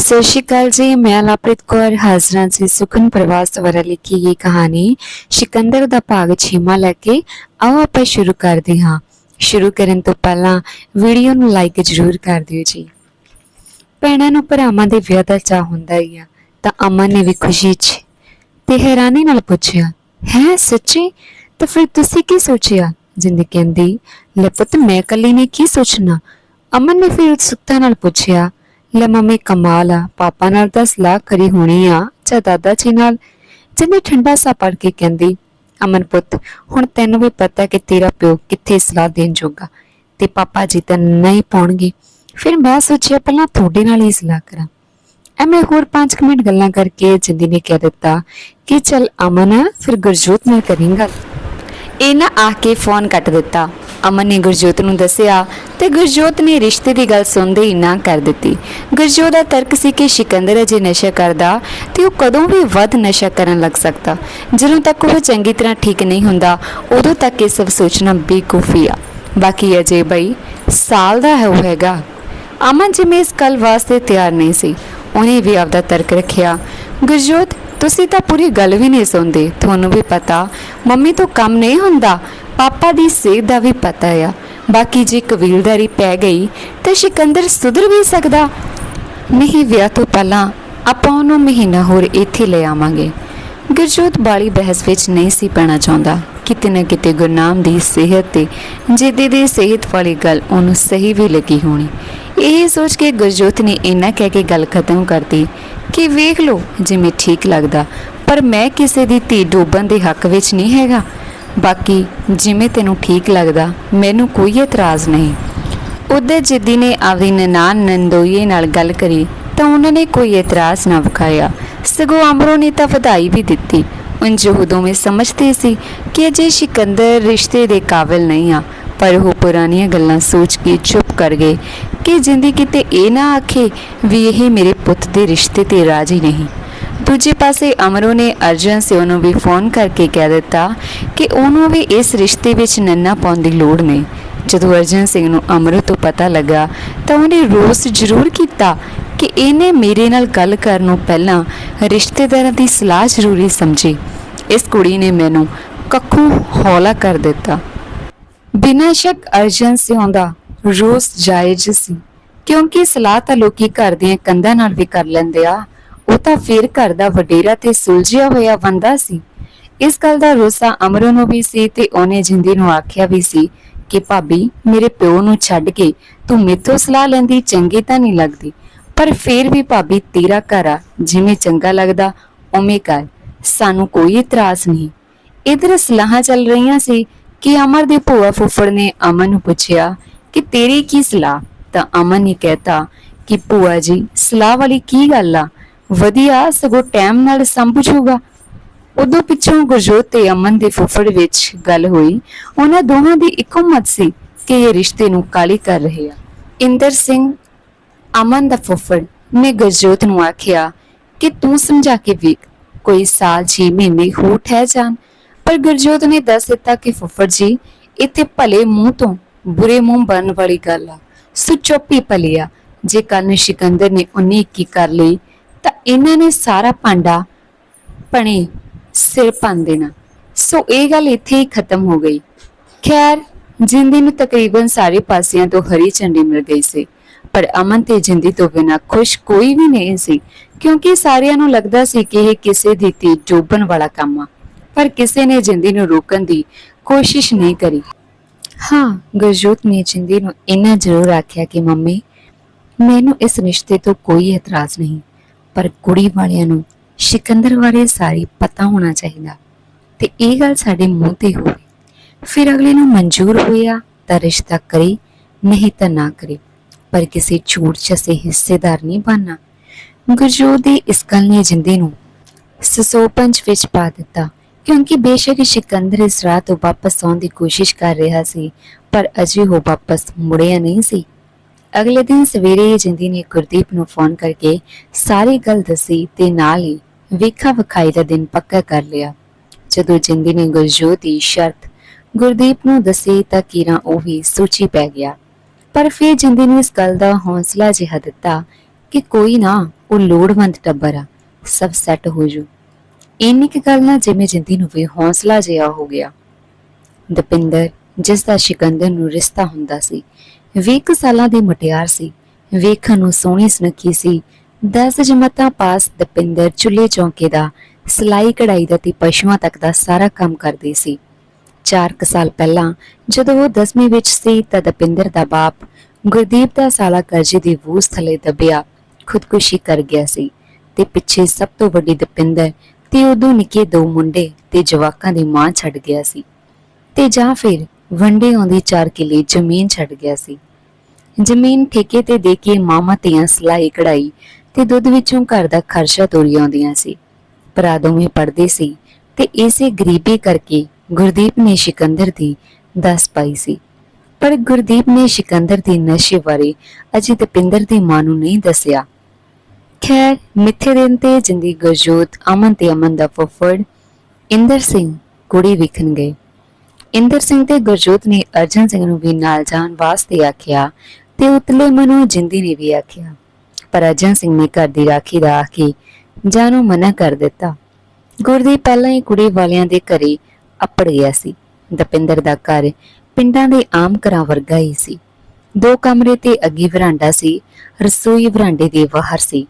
ਸਤਿ ਸ਼੍ਰੀ ਅਕਾਲ ਜੀ, ਮੈਂ ਲਾਪ੍ਰਿਤ ਕੌਰ, ਹਾਜ਼ਰਾਂ ਜੀ ਸੁਖਨ ਪ੍ਰਵਾਸ ਦੁਆਰਾ ਲਿਖੀ ਗਈ ਕਹਾਣੀ ਸਿਕੰਦਰ ਦਾ ਭਾਗ 6ਵਾਂ ਲੈ ਕੇ ਆਓ ਆਪਾਂ ਸ਼ੁਰੂ ਕਰਦੇ ਹਾਂ। ਸ਼ੁਰੂ ਕਰਨ ਤੋਂ ਪਹਿਲਾਂ ਵੀਡੀਓ ਨੂੰ ਲਾਈਕ ਜ਼ਰੂਰ ਕਰ ਦਿਓ ਜੀ। ਭੈਣਾਂ ਨੂੰ ਭਰਾਵਾਂ ਦੇ ਵਿਆਹ ਦਾ ਚਾਹ ਹੁੰਦਾ ਹੀ ਆ, ਤਾਂ ਅਮਨ ਨੇ ਵੀ ਖੁਸ਼ੀ 'ਚ ਤੇ ਹੈਰਾਨੀ ਨਾਲ ਪੁੱਛਿਆ, ਹੈ ਸੱਚੀ? ਤਾਂ ਫਿਰ ਤੁਸੀਂ ਕੀ ਸੋਚਿਆ? ਜਿੰਦ ਕਹਿੰਦੀ, ਲੈ ਮੈਂ ਕੱਲੀ ਨੇ ਕੀ ਸੋਚਣਾ? ਅਮਨ ਨੇ ਫਿਰ ਉਤਸੁਕਤਾ ਨਾਲ ਪੁੱਛਿਆ ਲੈ ਮੰਮੀ ਕਮਾਲ ਆ, ਪਾਪਾ ਨਾਲ ਤਾਂ ਸਲਾਹ ਕਰੀ ਹੋਣੀ ਆ, ਜਾਂ ਦਾਦਾ ਜੀ ਨਾਲ? ਜਿੰਨੇ ਠੰਡਾ ਸਾ ਪੜ ਕੇ ਕਹਿੰਦੀ, ਅਮਨ ਪੁੱਤ, ਹੁਣ ਤੈਨੂੰ ਵੀ ਪਤਾ ਕਿ ਤੇਰਾ ਪਿਓ ਕਿੱਥੇ ਸਲਾਹ ਦੇਣ ਜੋਗਾ, ਤੇ ਪਾਪਾ ਜੀ ਤਾਂ ਨਹੀਂ ਪਾਉਣਗੇ। ਫਿਰ ਮੈਂ ਸੋਚਿਆ ਪਹਿਲਾਂ ਤੁਹਾਡੇ ਨਾਲ ਹੀ ਸਲਾਹ ਕਰਾਂ। ਐਵੇਂ ਹੋਰ 5 ਮਿੰਟ ਗੱਲਾਂ ਕਰਕੇ ਜਿੰਦੀ ਨੇ ਕਹਿ ਦਿੱਤਾ ਕਿ ਚਲ ਅਮਨ, ਫਿਰ ਗੁਰਜੋਤ ਨਾਲ ਕਰੀਂਗਾ। ਇਹਨਾਂ ਆ ਕੇ ਫੋਨ ਕੱਟ ਦਿੱਤਾ। ਅਮਨ ਨੇ ਗੁਰਜੋਤ ਨੂੰ ਦੱਸਿਆ ਤੇ ਗੁਰਜੋਤ ਨੇ ਰਿਸ਼ਤੇ ਦੀ ਗੱਲ ਸੁਣਦੇ ਹੀ ਨਾ ਕਰ ਦਿੱਤੀ। ਗੁਰਜੋਤ ਦਾ ਤਰਕ ਸੀ ਕਿ ਸਿਕੰਦਰ ਅਜੇ ਨਸ਼ਾ ਕਰਦਾ ਤੇ ਉਹ ਕਦੋਂ ਵੀ ਵੱਧ ਨਸ਼ਾ ਕਰਨ ਲੱਗ ਸਕਦਾ। ਜਦੋਂ ਤੱਕ ਉਹ ਚੰਗੀ ਤਰ੍ਹਾਂ ਠੀਕ ਨਹੀਂ ਹੁੰਦਾ, ਉਦੋਂ ਤੱਕ ਇਹ ਸਭ ਸੋਚਣਾ ਬੇਕੂਫੀ ਆ। ਬਾਕੀ ਅਜੇ ਬਈ ਸਾਲ ਦਾ ਹੈ ਉਹ ਹੈਗਾ। ਅਮਨ ਜਿਵੇਂ ਇਸ ਕੱਲ ਵਾਸਤੇ ਤਿਆਰ ਨਹੀਂ ਸੀ। ਉਹਨੇ ਵੀ ਆਪਦਾ ਤਰਕ ਰੱਖਿਆ। ਗੁਰਜੋਤ, ਤੁਸੀਂ ਤਾਂ ਪੂਰੀ ਗੱਲ ਵੀ ਨਹੀਂ ਸੁਣਦੇ। ਤੁਹਾਨੂੰ ਵੀ ਪਤਾ ਮੰਮੀ ਤੋਂ ਕੰਮ ਨਹੀਂ ਹੁੰਦਾ, ਪਾਪਾ ਦੀ ਸਿਹਤ ਦਾ ਵੀ ਪਤਾ ਆ। ਬਾਕੀ ਜੇ ਕਬੀਲਦਾਰੀ ਪੈ ਗਈ, ਤਾਂ ਸਿਕੰਦਰ ਸੁਧਰ ਵੀ ਸਕਦਾ। ਨਹੀਂ, ਵਿਆਹ ਤੋਂ ਪਹਿਲਾਂ ਆਪਾਂ ਉਹਨੂੰ ਮਹੀਨਾ ਹੋਰ ਇੱਥੇ ਲੈ ਆਵਾਂਗੇ। ਗੁਰਜੋਤ ਬਾਲੀ ਬਹਿਸ ਵਿੱਚ ਨਹੀਂ ਸੀ ਪੈਣਾ ਚਾਹੁੰਦਾ। ਕਿਤੇ ਨਾ ਕਿਤੇ ਗੁਰਨਾਮ ਦੀ ਸਿਹਤ ਤੇ ਜਿੱਦੇ ਦੀ ਸਿਹਤ ਵਾਲੀ ਗੱਲ ਉਹਨੂੰ ਸਹੀ ਵੀ ਲੱਗੀ ਹੋਣੀ। ਇਹ ਸੋਚ ਕੇ ਗੁਰਜੋਤ ਨੇ ਇੰਨਾ ਕਹਿ ਕੇ ਗੱਲ ਖਤਮ ਕਰਤੀ ਕਿ ਵੇਖ ਲਓ, ਜਿਵੇਂ ਠੀਕ ਲੱਗਦਾ ਪਰ ਮੈਂ ਕਿਸੇ ਦੀ ਧੀ ਡੋਬਣ ਦੇ ਹੱਕ ਵਿੱਚ ਨਹੀਂ ਹੈਗਾ। ਬਾਕੀ ਜਿਵੇਂ ਤੈਨੂੰ ਠੀਕ ਲੱਗਦਾ, ਮੈਨੂੰ ਕੋਈ ਇਤਰਾਜ਼ ਨਹੀਂ। ਉਧਰ ਜਿੱਦੀ ਨੇ ਆਪਦੀ ਨਨਾਨ ਨੰਦੋਈਏ ਨਾਲ ਗੱਲ ਕਰੀ ਤਾਂ ਉਹਨਾਂ ਨੇ ਕੋਈ ਇਤਰਾਜ਼ ਨਾ ਵਿਖਾਇਆ। ਸਗੋਂ ਅਮਰੋ ਨੇ ਤਾਂ ਵਧਾਈ ਵੀ ਦਿੱਤੀ। ਉਂਝ ਉਹ ਦੋਵੇਂ ਸਮਝਦੇ ਸੀ ਕਿ ਅਜੇ ਸਿਕੰਦਰ ਰਿਸ਼ਤੇ ਦੇ ਕਾਬਿਲ ਨਹੀਂ ਆ, ਪਰ ਉਹ ਪੁਰਾਣੀਆਂ ਗੱਲਾਂ ਸੋਚ ਕੇ ਚੁੱਪ ਕਰ ਗਏ ਕਿ ਜਿੰਦੀ ਕਿਤੇ ਇਹ ਨਾ ਆਖੇ ਵੀ ਇਹ ਮੇਰੇ ਪੁੱਤ ਦੇ ਰਿਸ਼ਤੇ ਤੇ ਰਾਜੀ ਨਹੀਂ। ਦੂਜੇ ਪਾਸੇ ਅਮਰੋ ਨੇ ਅਰਜਨ ਸਿੰਘ ਨੂੰ ਵੀ ਫੋਨ ਕਰਕੇ ਕਹਿ ਦਿੱਤਾ ਕਿ ਉਹਨੂੰ ਵੀ ਇਸ ਰਿਸ਼ਤੇ ਵਿੱਚ ਨੰਨਾ ਪਾਉਣ ਦੀ ਲੋੜ ਨਹੀਂ। ਜਦੋਂ ਅਰਜਨ ਸਿੰਘ ਨੂੰ ਅਮਰੋ ਤੋਂ ਪਤਾ ਲੱਗਾ ਤਾਂ ਉਹਨੇ ਰੋਸ ਜ਼ਰੂਰ ਕੀਤਾ ਕਿ ਇਹਨੇ ਮੇਰੇ ਨਾਲ ਗੱਲ ਕਰਨ ਨੂੰ ਪਹਿਲਾਂ ਰਿਸ਼ਤੇਦਾਰਾਂ ਦੀ ਸਲਾਹ ਜ਼ਰੂਰੀ ਸਮਝੀ। ਇਸ ਕੁੜੀ ਨੇ ਮੈਨੂੰ ਕੱਖੋਂ ਹੌਲਾ ਕਰ ਦਿੱਤਾ। ਬਿਨਾਂ ਸ਼ੱਕ ਅਰਜਨ ਸਿੰਘ ਦਾ ਰੋਸ ਜਾਇਜ਼ ਸੀ, ਕਿਉਂਕਿ ਸਲਾਹ ਤਾਂ ਲੋਕੀ ਘਰ ਦੀਆਂ ਕੰਧਾਂ ਨਾਲ ਵੀ ਕਰ ਲੈਂਦੇ ਆ। ਉਹ ਤਾਂ ਫਿਰ ਘਰ ਦਾ ਵਡੇਰਾ ਤੇ ਸੁਲਝਿਆ ਹੋਇਆ ਬੰਦਾ ਸੀ। ਇਸ ਗੱਲ ਦਾ ਰੋਸਾ ਅਮਰੋ ਨੂੰ ਵੀ ਸੀ ਤੇ ਉਹਨੇ ਜਿੰਦੀ ਨੂੰ ਆਖਿਆ ਵੀ ਸੀ ਕਿ ਭਾਬੀ, ਮੇਰੇ ਪਿਓ ਨੂੰ ਛੱਡ ਕੇ ਤੂੰ ਮੇਥੋਂ ਸਲਾਹ ਲੈਂਦੀ ਚੰਗੀ ਤਾਂ ਨਹੀਂ ਲੱਗਦੀ, ਪਰ ਫੇਰ ਵੀ ਭਾਬੀ ਤੇਰਾ ਘਰ ਆ, ਜਿਵੇਂ ਚੰਗਾ ਲੱਗਦਾ ਉਵੇਂ ਕਰ, ਸਾਨੂੰ ਕੋਈ ਇਤਰਾਜ਼ ਨਹੀਂ। ਇਧਰ ਸਲਾਹਾਂ ਚੱਲ ਰਹੀਆਂ ਸੀ ਕਿ ਅਮਰ ਦੇ ਭੂਆ ਫੁੱਫੜ ਨੇ ਅਮਨ ਨੂੰ ਪੁੱਛਿਆ ਕਿ ਤੇਰੀ ਕੀ ਸਲਾਹ? ਤਾਂ ਅਮਨ ਨੇ ਕਹਿਤਾ ਕਿ ਭੂਆ ਜੀ, ਸਲਾਹ ਵਾਲੀ ਕੀ ਗੱਲ ਆ? ਵਧੀਆ, ਸਗੋਂ ਟਾਈਮ ਨਾਲ ਸੰਭੂਗਾ ਉਦੋਂ ਪਿੱਛੋਂ ਗੁਰਜੋਤ ਤੇ ਅਮਨ ਦੇ ਫੁੱਫੜ ਵਿੱਚ ਗੱਲ ਹੋਈ। ਉਹਨਾਂ ਦੋਹਾਂ ਦੀ ਇੱਕੋ ਮਤ ਸੀ ਕਿ ਇਹ ਰਿਸ਼ਤੇ ਨੂੰ ਕਾਲੀ ਕਰ ਰਹੇ ਆ। ਇੰਦਰ ਸਿੰਘ, ਅਮਨ ਦਾ ਫੁੱਫੜ ਨੇ ਗੁਰਜੋਤ ਨੂੰ ਆਖਿਆ ਕਿ ਤੂੰ ਸਮਝਾ ਕੇ ਵੇਖ, ਕੋਈ ਸਾਲ 6 ਮਹੀਨੇ ਹੋ ਠਹਿ ਜਾਣ ਪਰ ਗੁਰਜੋਤ ਨੇ ਦੱਸ ਦਿੱਤਾ ਕਿ ਫੁੱਫੜ ਜੀ, ਇੱਥੇ ਭਲੇ ਮੂੰਹ ਤੋਂ ਬੁਰੇ ਮੂੰਹ ਬਣਨ ਵਾਲੀ ਗੱਲ ਆ। ਸੋ ਚੁੱਪੀ ਭਲਿਆ ਜੇ ਕੱਲ ਸਿਕੰਦਰ ਨੇ 19 ਕੀ ਕਰ ਲਈ ਤਾਂ ਇਹਨਾਂ ਨੇ ਸਾਰਾ ਭਾਂਡਾ ਪਣੇ ਸਿਰ ਭੰਨ ਦੇਣਾ। ਸੋ ਇਹ ਗੱਲ ਇੱਥੇ ਹੀ ਖਤਮ ਹੋ ਗਈ। ਖੈਰ, ਜਿੰਦੀ ਨੂੰ ਤਕਰੀਬਨ ਸਾਰੇ ਪਾਸਿਆਂ ਤੋਂ ਹਰੀ ਝੰਡੀ ਮਿਲ ਗਈ ਸੀ, ਪਰ ਅਮਨ ਤੇ ਜਿੰਦੀ ਤੋਂ ਬਿਨਾਂ ਖੁਸ਼ ਕੋਈ ਵੀ ਨਹੀਂ ਸੀ, ਕਿਉਂਕਿ ਸਾਰਿਆਂ ਨੂੰ ਲੱਗਦਾ ਸੀ ਕਿ ਇਹ ਕਿਸੇ ਦੀ ਧੀ ਡੋਬਣ ਵਾਲਾ ਕੰਮ ਆ, ਪਰ ਕਿਸੇ ਨੇ ਜਿੰਦੀ ਨੂੰ ਰੋਕਣ ਦੀ ਕੋਸ਼ਿਸ਼ ਨਹੀਂ ਕਰੀ। ਹਾਂ, ਗੁਰਜੋਤ ਨੇ ਜਿੰਦੀ ਨੂੰ ਇੰਨਾ ਜ਼ਰੂਰ ਆਖਿਆ ਕਿ ਮੰਮੀ, ਮੈਨੂੰ ਇਸ ਰਿਸ਼ਤੇ ਤੋਂ ਕੋਈ ਇਤਰਾਜ਼ ਨਹੀਂ। ਪਰ ਕੁੜੀ ਵਾਲਿਆਂ ਨੂੰ ਸਿਕੰਦਰ ਬਾਰੇ ਸਾਰੀ ਪਤਾ ਹੋਣਾ ਚਾਹੀਦਾ। ਤੇ ਇਹ ਗੱਲ ਸਾਡੇ ਮੂੰਹ ਤੇ ਹੋਵੇ ਫਿਰ ਅਗਲੇ ਨੂੰ ਮਨਜ਼ੂਰ ਹੋਇਆ ਤਾਂ ਰਿਸ਼ਤਾ ਕਰੇ, ਨਹੀਂ ਤਾਂ ਨਾ ਕਰੇ। ਪਰ ਕਿਸੇ ਝੂਠ ਚਸੇ ਹਿੱਸੇਦਾਰ ਨਹੀਂ ਬਣਨਾ। ਗੁਰਜੋਤ ਦੀ ਇਸ ਗੱਲ ਨੇ ਜਿੰਦੇ ਨੂੰ ਸਸੋਪੰਜ ਵਿੱਚ ਪਾ ਦਿੱਤਾ ਕਿਉਂਕਿ ਬੇਸ਼ੱਕ ਸਿਕੰਦਰ ਇਸ ਰਾਤ ਤੋਂ ਵਾਪਸ ਆਉਣ ਦੀ ਕੋਸ਼ਿਸ਼ ਕਰ ਰਿਹਾ ਸੀ, ਪਰ ਅਜੇ ਉਹ ਵਾਪਸ ਮੁੜਿਆ ਨਹੀਂ ਸੀ। ਅਗਲੇ ਦਿਨ ਸਵੇਰੇ ਜਿੰਦੀ ਨੇ ਗੁਰਦੀਪ ਨੂੰ ਫੋਨ ਕਰਕੇ ਸਾਰੀ ਗੱਲ ਦੱਸੀ ਤੇ ਨਾਲ ਹੀ ਵੇਖਾ ਵਿਖਾਈ ਦਾ ਦਿਨ ਪੱਕਾ ਕਰ ਲਿਆ। ਜਦੋਂ ਜਿੰਦੀ ਨੇ ਗੁਰਜੋਤ ਦੀ ਸ਼ਰਤ ਗੁਰਦੀਪ ਨੂੰ ਦੱਸੀ ਤਾਂ ਕੀਰਾ ਉਹ ਵੀ ਸੋਚੀ ਪੈ ਗਿਆ। ਪਰ ਫਿਰ ਜਿੰਦੀ ਨੂੰ ਇਸ ਗੱਲ ਦਾ ਹੌਸਲਾ ਜਿਹਾ ਦਿੱਤਾ ਕਿ ਕੋਈ ਨਾ, ਉਹ ਲੋੜਵੰਦ ਟੱਬਰ ਆ, ਸਭ ਸੈੱਟ ਹੋ ਜੂ। ਇੰਨੀ ਕੁ ਗੱਲ ਨਾਲ ਜਿਵੇਂ ਜਿੰਦੀ ਨੂੰ ਵੀ ਹੌਸਲਾ ਜਿਹਾ ਹੋ ਗਿਆ। ਦਪਿੰਦਰ, ਜਿਸ ਦਾ ਸ਼ਿਕੰਦਰ ਨੂੰ ਰਿਸ਼ਤਾ ਹੁੰਦਾ ਸੀ 20 ਸਾਲਾਂ ਦੀ ਮੁਟਿਆਰ ਸੀ। ਵੇਖਣ ਨੂੰ ਸੋਹਣੀ ਸੁਨੱਖੀ ਸੀ। 10 ਜਮਾਤਾਂ ਪਾਸ ਦਪਿੰਦਰ ਚੁੱਲ੍ਹੇ ਚੌਂਕੇ ਦਾ, ਸਿਲਾਈ ਕਢਾਈ ਦਾ ਤੇ ਪਸ਼ੂਆਂ ਤੱਕ ਦਾ ਸਾਰਾ ਕੰਮ ਕਰਦੀ ਸੀ। 4 ਕੁ ਸਾਲ ਪਹਿਲਾਂ ਜਦੋਂ ਉਹ 10ਵੀਂ ਵਿੱਚ ਸੀ ਤਾਂ ਦਪਿੰਦਰ ਦਾ ਬਾਪ ਗੁਰਦੀਪ ਦਾ ਸਾਲਾ ਕਰਜ਼ੇ ਦੀ ਬੂਝ ਥਲੇ ਦਬਿਆ, ਖੁਦਕੁਸ਼ੀ ਕਰ ਗਿਆ ਸੀ ਤੇ ਪਿੱਛੇ ਸਭ ਤੋਂ ਵੱਡੀ ਦਪਿੰਦਰ ਤੇ ਉਦੋਂ ਨਿੱਕੇ ਦੋ ਮੁੰਡੇ ਤੇ ਜਵਾਕਾਂ ਦੀ ਮਾਂ ਛੱਡ ਗਿਆ ਸੀ। ਤੇ ਜਾਂ ਫਿਰ ਵੰਡੇ ਆਉਂਦੀ 4 ਕਿਲੇ, ਜ਼ਮੀਨ ਛੱਡ ਗਿਆ ਸੀ। ਜ਼ਮੀਨ ਠੇਕੇ ਤੇ ਦੇ ਕੇ ਮਾਮਾ ਧੀਆਂ ਸਲਾਈ ਕਢਾਈ ਤੇ ਦੁੱਧ ਵਿੱਚੋਂ ਘਰ ਦਾ ਖਰਚਾ ਤੋਰੀ ਆਉਂਦੀਆਂ ਸੀ। ਭਰਾ ਦੋਵੇਂ ਪੜਦੇ ਸੀ ਤੇ ਇਸੇ ਗਰੀਬੀ ਕਰਕੇ ਗੁਰਦੀਪ ਨੇ ਸਿਕੰਦਰ ਦੀ ਦੱਸ ਪਾਈ ਸੀ। ਪਰ ਗੁਰਦੀਪ ਨੇ ਸਿਕੰਦਰ ਦੀ ਨਸ਼ੇ ਬਾਰੇ ਅਜੇ ਦਪਿੰਦਰ ਦੀ ਮਾਂ ਨੂੰ ਨਹੀਂ ਦੱਸਿਆ। ਖੈਰ, ਮਿੱਥੇ ਦਿਨ ਤੇ ਜਿੰਦੀ ਗੁਰਜੋਤ ਅਮਨ ਤੇ ਅਮਨ ਦਾ ਫੁੱਫੜ ਇੰਦਰ ਸਿੰਘ ਕੁੜੀ ਵਿਖਣ ਗਏ। ਇੰਦਰ ਸਿੰਘ ਤੇ ਗੁਰਜੋਤ ਨੇ ਅਰਜਨ ਸਿੰਘ ਨੂੰ ਵੀ ਨਾਲ ਜਾਣ ਵਾਸਤੇ ਆਖਿਆ ਤੇ ਉਤਲੇ ਮਨੋਂ ਜਿੰਦੀ ਨੇ ਵੀ ਆਖਿਆ। ਪਰ ਅਰਜਨ ਸਿੰਘ ਨੇ ਘਰ ਦੀ ਰਾਖੀ ਦਾ ਆਖੀ ਜਾਨੋਂ ਮਨਾ ਕਰ ਦਿੱਤਾ। ਗੁਰਦੀ ਪਹਿਲਾਂ ਹੀ ਕੁੜੀ ਵਾਲਿਆਂ ਦੇ ਘਰੇ ਅੱਪੜ ਗਿਆ ਸੀ। ਦਪਿੰਦਰ ਦਾ ਘਰ ਪਿੰਡਾਂ ਦੇ ਆਮ ਘਰਾਂ ਵਰਗਾ ਹੀ ਸੀ। ਦੋ ਕਮਰੇ ਤੇ ਅੱਗੇ ਵਰਾਂਡਾ ਸੀ, ਰਸੋਈ ਵਰਾਂਡੇ ਦੇ ਬਾਹਰ ਸੀ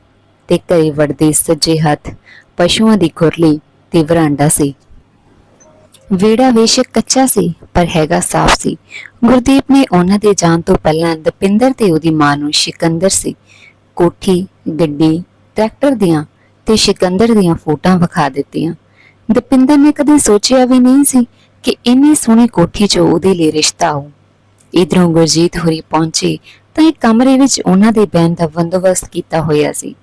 ਤੇ ਘਰੇ ਵੜਦੇ ਸੱਜੇ ਹੱਥ ਪਸ਼ੂਆਂ ਦੀ ਖੁਰਲੀ ਤੇ ਵਰਾਂਡਾ ਸੀ। ਵਿਹੜਾ ਬੇਸ਼ੱਕ ਕੱਚਾ ਸੀ, ਪਰ ਹੈਗਾ ਸਾਫ਼ ਸੀ। ਗੁਰਦੀਪ ਨੇ ਉਹਨਾਂ ਦੇ ਜਾਣ ਤੋਂ ਪਹਿਲਾਂ ਦਪਿੰਦਰ ਤੇ ਉਹਦੀ ਮਾਂ ਨੂੰ ਸਿਕੰਦਰ ਸੀ। ਕੋਠੀ, ਗੱਡੀ, ਟਰੈਕਟਰ ਦੀਆਂ ਤੇ ਸਿਕੰਦਰ ਦੀਆਂ ਫੋਟੋਆਂ ਵਿਖਾ ਦਿੱਤੀਆਂ। ਦਪਿੰਦਰ ਨੇ ਕਦੇ ਸੋਚਿਆ ਵੀ ਨਹੀਂ ਸੀ ਕਿ ਇੰਨੀ ਸੋਹਣੀ ਕੋਠੀ 'ਚ ਉਹਦੇ ਲਈ ਰਿਸ਼ਤਾ ਹੋ ਇਧਰੋਂ ਗੁਰਜੀਤ ਹੋਰੀ ਪਹੁੰਚੇ ਤਾਂ ਇੱਕ ਕਮਰੇ ਵਿੱਚ ਉਹਨਾਂ ਦੇ ਬੈਨ ਦਾ ਬੰਦੋਬਸਤ ਕੀਤਾ ਹੋਇਆ ਸੀ।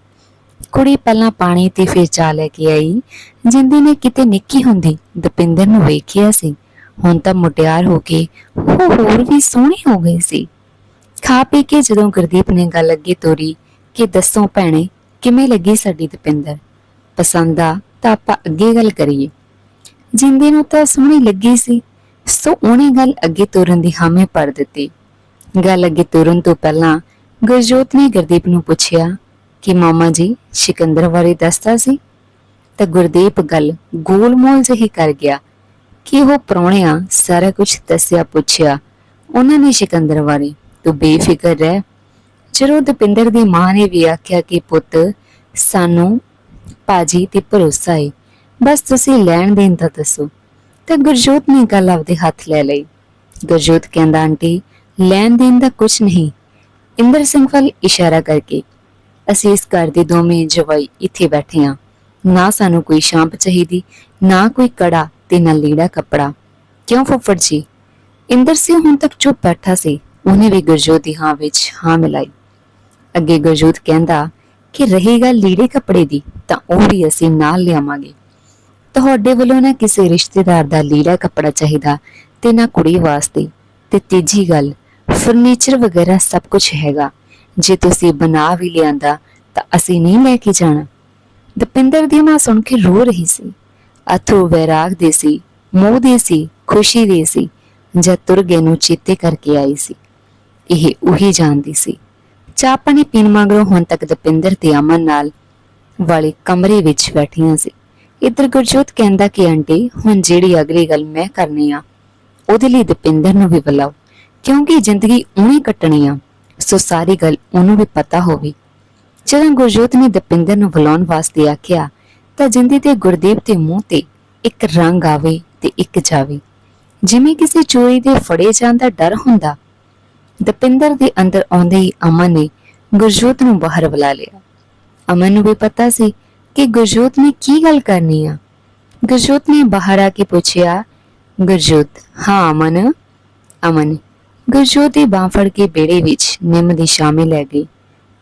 ਕੁੜੀ ਪਹਿਲਾਂ ਪਾਣੀ ਤੇ ਫਿਰ ਚਾਹ ਲੈ ਕੇ ਆਈ। ਜਿੰਦੀ ਨੇ ਕਿਤੇ ਨਿੱਕੀ ਹੁੰਦੀ ਦਪਿੰਦਰ ਨੂੰ ਵੇਖਿਆ ਸੀ, ਹੁਣ ਤਾਂ ਮੁਟਿਆਰ ਹੋ ਕੇ ਉਹ ਹੋਰ ਵੀ ਸੋਹਣੀ ਹੋ ਗਈ ਸੀ। ਖਾ ਪੀ ਕੇ ਜਦੋਂ ਗੁਰਦੀਪ ਨੇ ਗੱਲ ਅੱਗੇ ਤੋਰੀ ਕਿ ਦੱਸੋ ਭੈਣੇ, ਕਿਵੇਂ ਲੱਗੀ ਸਾਡੀ ਦਪਿੰਦਰ? ਪਸੰਦ ਆ ਤਾਂ ਆਪਾਂ ਅੱਗੇ ਗੱਲ ਕਰੀਏ। ਜਿੰਦੀ ਨੂੰ ਤਾਂ ਸੋਹਣੀ ਲੱਗੀ ਸੀ, ਸੋ ਉਹਨੇ ਗੱਲ ਅੱਗੇ ਤੋਰਨ ਦੀ ਹਾਮੀ ਭਰ ਦਿੱਤੀ। ਗੱਲ ਅੱਗੇ ਤੋਰਨ ਤੋਂ ਪਹਿਲਾਂ ਗੁਰਜੋਤ ਨੇ ਗੁਰਦੀਪ ਨੂੰ ਪੁੱਛਿਆ ਕਿ ਮਾਮਾ ਜੀ, ਸਿਕੰਦਰ ਬਾਰੇ ਦੱਸਦਾ ਸੀ? ਤਾਂ ਗੁਰਦੀਪ ਗੱਲ ਗੋਲਮੋਲ ਜਿਹੀ ਕਰ ਗਿਆ ਕਿ ਉਹ ਪ੍ਰਾਹੁਣਿਆਂ ਸਾਰਾ ਕੁਝ ਦੱਸਿਆ ਪੁੱਛਿਆ। ਉਹਨਾਂ ਨੇ ਸਿਕੰਦਰ ਬਾਰੇ, ਤੂੰ ਬੇਫਿਕਰ ਰਹਿ। ਜਦੋਂ ਦਪਿੰਦਰ ਦੀ ਮਾਂ ਨੇ ਵੀ ਆਖਿਆ ਕਿ ਪੁੱਤ, ਸਾਨੂੰ ਪਾਜੀ ਤੇ ਭਰੋਸਾ ਹੈ ਬਸ ਤੁਸੀਂ ਲੈਣ ਦੇਣ ਦਾ ਦੱਸੋ। ਤਾਂ ਗੁਰਜੋਤ ਨੇ ਗੱਲ ਆਪਦੇ ਹੱਥ ਲੈ ਲਈ। ਗੁਰਜੋਤ ਕਹਿੰਦਾ, ਆਂਟੀ, ਲੈਣ ਦੇਣ ਦਾ ਕੁਝ ਨਹੀਂ। ਇੰਦਰ ਸਿੰਘ ਵੱਲ ਇਸ਼ਾਰਾ ਕਰਕੇ, ਅਸੀਂ ਇਸ ਘਰ ਦੇ ਦੋਵੇਂ ਜਵਾਈ ਇੱਥੇ ਬੈਠੇ ਹਾਂ ਨਾ ਸਾਨੂੰ ਕੋਈ ਸ਼ਾਂਪ ਚਾਹੀਦੀ, ਨਾ ਕੋਈ ਕੜਾ ਤੇ ਨਾ ਲੀੜਾ ਕੱਪੜਾ। ਕਿਉਂ ਫੁੱਫੜ ਜੀ? ਇੰਦਰ ਸਿੰਘ ਹੁਣ ਤੱਕ ਚੁੱਪ ਬੈਠਾ ਸੀ। ਉਹਨੇ ਵੀ ਗੁਰਜੋਤ ਦੀ ਹਾਂ ਵਿੱਚ ਹਾਂ ਮਿਲਾਈ। ਅੱਗੇ ਗੁਰਜੋਤ ਕਹਿੰਦਾ ਕਿ ਰਹੀ ਲੀੜੇ ਕੱਪੜੇ ਦੀ, ਤਾਂ ਉਹ ਵੀ ਅਸੀਂ ਨਾਲ ਲਿਆਵਾਂਗੇ। ਤੁਹਾਡੇ ਵੱਲੋਂ ਨਾ ਕਿਸੇ ਰਿਸ਼ਤੇਦਾਰ ਦਾ ਲੀੜਾ ਕੱਪੜਾ ਚਾਹੀਦਾ ਤੇ ਨਾ ਕੁੜੀ ਵਾਸਤੇ। ਤੇ ਤੀਜੀ ਗੱਲ ਫਰਨੀਚਰ ਵਗੈਰਾ ਸਭ ਕੁਝ ਹੈਗਾ। ਜੇ ਤੁਸੀਂ ਬਣਾ ਵੀ ਲਿਆਂਦਾ, ਤਾਂ ਅਸੀਂ ਨਹੀਂ ਲੈ ਕੇ ਜਾਣਾ। ਦਪਿੰਦਰ ਦੀ ਮਾਂ ਸੁਣ ਕੇ ਰੋ ਰਹੀ ਸੀ। ਅਥਰੂ ਵੈਰਾਗ ਦੇ ਸੀ, ਮੋਹ ਦੇ ਸੀ, ਖੁਸ਼ੀ ਦੇ ਸੀ, ਜਦ ਤੁਰ ਨੂੰ ਚੇਤੇ ਕਰਕੇ ਆਈ ਸੀ। ਇਹ ਉਹੀ ਜਾਣਦੀ ਸੀ। ਚਾਹ ਪਾਣੀ ਪੀਣ ਮਗਰੋਂ ਹੁਣ ਤੱਕ ਦਪਿੰਦਰ ਤੇ ਅਮਨ ਨਾਲ ਵਾਲੇ ਕਮਰੇ ਵਿੱਚ ਬੈਠੀਆਂ ਸੀ। ਇੱਧਰ ਗੁਰਜੋਤ ਕਹਿੰਦਾ ਕਿ, ਆਂਟੀ, ਹੁਣ ਜਿਹੜੀ ਅਗਲੀ ਗੱਲ ਮੈਂ ਕਰਨੀ ਆ, ਉਹਦੇ ਲਈ ਦਪਿੰਦਰ ਨੂੰ ਵੀ ਬੁਲਾਓ, ਕਿਉਂਕਿ ਜ਼ਿੰਦਗੀ ਉਹਨੇ ਕੱਟਣੀ ਆ, ਸੋ ਸਾਰੀ ਗੱਲ ਉਹਨੂੰ ਵੀ ਪਤਾ ਹੋਵੇ। ਜਦੋਂ ਗੁਰਜੋਤ ਨੇ ਦਪਿੰਦਰ ਨੂੰ ਬੁਲਾਉਣ ਵਾਸਤੇ ਆਖਿਆ, ਤਾਂ ਜਿੰਦੀ ਤੇ ਗੁਰਦੇਵ ਦੇ ਮੂੰਹ ਤੇ ਇੱਕ ਰੰਗ ਆਵੇ ਤੇ ਇੱਕ ਜਾਵੇ। ਜਿਵੇਂ ਕਿਸੇ ਚੋਰੀ ਦੇ ਫੜੇ ਜਾਣ ਦਾ ਡਰ ਹੁੰਦਾ, ਦਪਿੰਦਰ ਦੇ ਅੰਦਰ ਆਉਂਦੇ ਹੀ ਅਮਨ ਨੇ ਗੁਰਜੋਤ ਨੂੰ ਬਾਹਰ ਬੁਲਾ ਲਿਆ। ਅਮਨ ਨੂੰ ਵੀ ਪਤਾ ਸੀ ਕਿ ਗੁਰਜੋਤ ਨੇ ਕੀ ਗੱਲ ਕਰਨੀ ਆ। ਗੁਰਜੋਤ ਨੇ ਬਾਹਰ ਆ ਕੇ ਪੁੱਛਿਆ, ਗੁਰਜੋਤ, ਹਾਂ ਅਮਨ? ਅਮਨ, ਗੁਰਜੋਤ ਦੀ ਬਾਂਹ ਫੜ ਕੇ ਬੇੜੇ ਵਿੱਚ ਨਿੰਮ ਦੀ ਛਾਵੇਂ ਲੈ ਗਈ।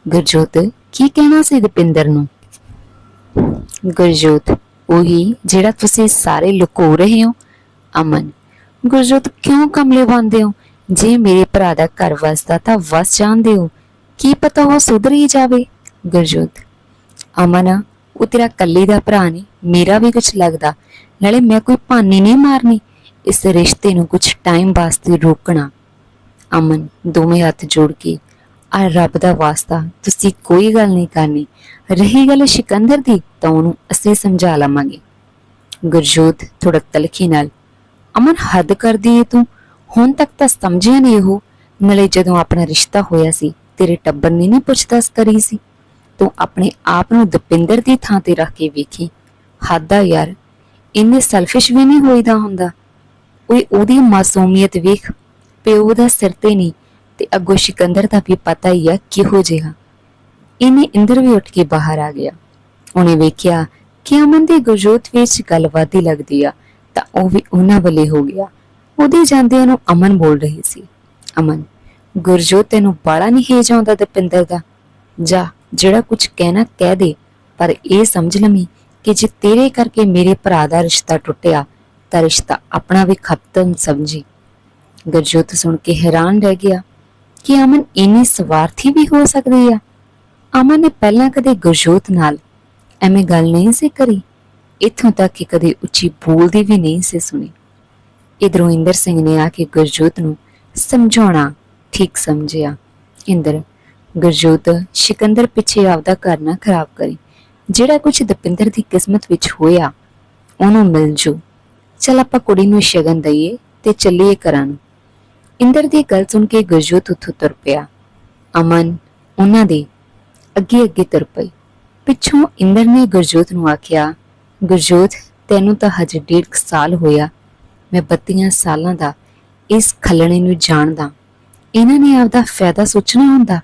ਗੁਰਜੋਤ ਕੀ ਕਹਿਣਾ ਸੀ ਦਪਿੰਦਰ ਨੂੰ? ਗੁਰਜੋਤ, ਉਹੀ ਜਿਹੜਾ ਤੁਸੀਂ ਸਾਰੇ ਲੁਕੋ ਰਹੇ ਹੋ? ਅਮਨ, ਗੁਰਜੋਤ ਕਿਉਂ ਕਮਲੇ ਬੰਦੇ ਹੋ? ਜੇ ਮੇਰੇ ਭਰਾ ਦਾ ਘਰ ਵਸਦਾ ਤਾਂ ਵਸ ਜਾਂਦੇ ਹੋ। ਕੀ ਪਤਾ ਉਹ ਸੁਧਰ ਹੀ ਜਾਵੇ? ਗੁਰਜੋਤ, ਅਮਨ, ਉਹ ਤੇਰਾ ਕੱਲੀ ਦਾ ਭਰਾ ਨਹੀਂ, ਮੇਰਾ ਵੀ ਕੁਝ ਲੱਗਦਾ। ਨਾਲੇ ਮੈਂ ਕੋਈ ਭਾਨੀ ਨਹੀਂ ਮਾਰਨੀ। ਇਸ ਰਿਸ਼ਤੇ ਨੂੰ ਕੁਝ ਟਾਈਮ ਵਾਸਤੇ ਰੋਕਣਾ। ਅਮਨ, ਦੋਵੇਂ ਹੱਥ ਜੋੜ ਕੇ ਆ ਰੱਬ ਦਾ ਵਾਸਤਾ। ਤੁਸੀਂ ਕੋਈ ਗੱਲ ਨਹੀਂ ਕਰਨੀ। ਰਹੀ ਗੱਲ ਸਿਕੰਦਰ ਦੀ, ਤਾਂ ਉਹਨੂੰ ਅਸੀਂ ਸਮਝਾ ਲਵਾਂਗੇ। ਗੁਰਜੋਤ ਥੋੜਾ ਤਲਖੀ ਨਾਲ, ਅਮਨ ਹੱਦ ਕਰਦੀ ਏ ਤੂੰ? ਹੁਣ ਤੱਕ ਤਾਂ ਸਮਝਿਆ ਨਹੀਂ ਉਹ। ਨਾਲੇ ਜਦੋਂ ਆਪਣਾ ਰਿਸ਼ਤਾ ਹੋਇਆ ਸੀ, ਤੇਰੇ ਟੱਬਰ ਨੇ ਨਹੀਂ ਪੁੱਛਦਾਸ ਕਰੀ ਸੀ। ਤੂੰ ਆਪਣੇ ਆਪ ਨੂੰ ਦਪਿੰਦਰ ਦੀ ਥਾਂ ਤੇ ਰੱਖ ਕੇ ਵੇਖੀ। ਹੱਦ ਆ ਯਾਰ, ਇੰਨੇ ਸੈਲਫਿਸ਼ ਵੀ ਨਹੀਂ ਹੋਈਦਾ ਹੁੰਦਾ। ਓਏ ਉਹਦੀ ਮਾਸੂਮੀਅਤ ਵੇਖ, ਪਿਓ ਦਾ ਸਿਰ ਤੇ ਨਹੀਂ ਤੇ ਅੱਗੋਂ ਸਿਕੰਦਰ ਦਾ ਵੀ ਪਤਾ ਹੀ ਆ, ਕਿਹੋ ਜਿਹਾ। ਇਹਨੇ ਇੰਦਰ ਵੀ ਉੱਠ ਕੇ ਬਾਹਰ ਆ ਗਿਆ। ਉਹਨੇ ਵੇਖਿਆ ਕਿ ਅਮਨ ਦੀ ਗੁਰਜੋਤ ਵਿੱਚ ਗੱਲ ਵਧਦੀ ਲੱਗਦੀ ਆ, ਤਾਂ ਉਹ ਵੀ ਉਹਨਾਂ ਵੱਲੇ ਹੋ ਗਿਆ। ਉਹਦੇ ਜਾਂਦਿਆਂ ਨੂੰ ਅਮਨ ਬੋਲ ਰਹੀ ਸੀ, ਅਮਨ, ਗੁਰਜੋਤ ਤੈਨੂੰ ਬਾਲਾ ਨਹੀਂ ਹੇਜ ਆਉਂਦਾ ਦਪਿੰਦਰ ਦਾ। ਜਾ, ਜਿਹੜਾ ਕੁਝ ਕਹਿਣਾ ਕਹਿ ਦੇ, ਪਰ ਇਹ ਸਮਝ ਲਵੀਂ ਕਿ ਜੇ ਤੇਰੇ ਕਰਕੇ ਮੇਰੇ ਭਰਾ ਦਾ ਰਿਸ਼ਤਾ ਟੁੱਟਿਆ, ਤਾਂ ਰਿਸ਼ਤਾ ਆਪਣਾ ਵੀ ਖਤਮ ਸਮਝੀ। ਗੁਰਜੋਤ ਸੁਣ ਕੇ ਹੈਰਾਨ ਰਹਿ ਗਿਆ। ਕਿ ਅਮਨ ਇੰਨੀ ਸਵਾਰਥੀ ਵੀ ਹੋ ਸਕਦੀ ਆ? ਅਮਨ ਨੇ ਪਹਿਲਾਂ ਕਦੇ ਗੁਰਜੋਤ ਨਾਲ ਐਵੇਂ ਗੱਲ ਨਹੀਂ ਸੀ ਕਰੀ। ਇੱਥੋਂ ਤੱਕ ਕਿ ਕਦੇ ਉੱਚੀ ਬੋਲਦੀ ਵੀ ਨਹੀਂ ਸੀ ਸੁਣੀ। ਇਧਰੋਂ ਇੰਦਰ ਸਿੰਘ ਨੇ ਆ ਕੇ ਗੁਰਜੋਤ ਨੂੰ ਸਮਝਾਉਣਾ ਠੀਕ ਸਮਝਿਆ। ਇੰਦਰ, ਗੁਰਜੋਤ ਸਿਕੰਦਰ ਪਿੱਛੇ ਆਪਦਾ ਘਰ ਨਾ ਖਰਾਬ ਕਰੀ। ਜਿਹੜਾ ਕੁਝ ਦਪਿੰਦਰ ਦੀ ਕਿਸਮਤ ਵਿੱਚ ਹੋਇਆ, ਉਹਨੂੰ ਮਿਲ ਜੂ। ਚਲ ਆਪਾਂ ਕੁੜੀ ਨੂੰ ਸ਼ਗਨ ਦਈਏ ਤੇ ਚੱਲੀਏ ਘਰਾਂ ਨੂੰ। ਇੰਦਰ ਦੀ ਗੱਲ ਸੁਣ ਕੇ ਗੁਰਜੋਤ ਉੱਥੋਂ ਤੁਰ ਪਿਆ। ਅਮਨ ਉਹਨਾਂ ਦੇ ਅੱਗੇ ਅੱਗੇ ਤੁਰ ਪਈ। ਪਿੱਛੋਂ ਇੰਦਰ ਨੇ ਗੁਰਜੋਤ ਨੂੰ ਆਖਿਆ, ਗੁਰਜੋਤ, ਤੈਨੂੰ ਤਾਂ ਹਜੇ ਡੇਢ ਕੁ ਸਾਲ ਹੋਇਆ। ਮੈਂ 32 ਸਾਲਾਂ ਦਾ ਇਸ ਖੱਲਣੇ ਨੂੰ ਜਾਣਦਾ। ਇਹਨਾਂ ਨੇ ਆਪਦਾ ਫਾਇਦਾ ਸੋਚਣਾ ਹੁੰਦਾ।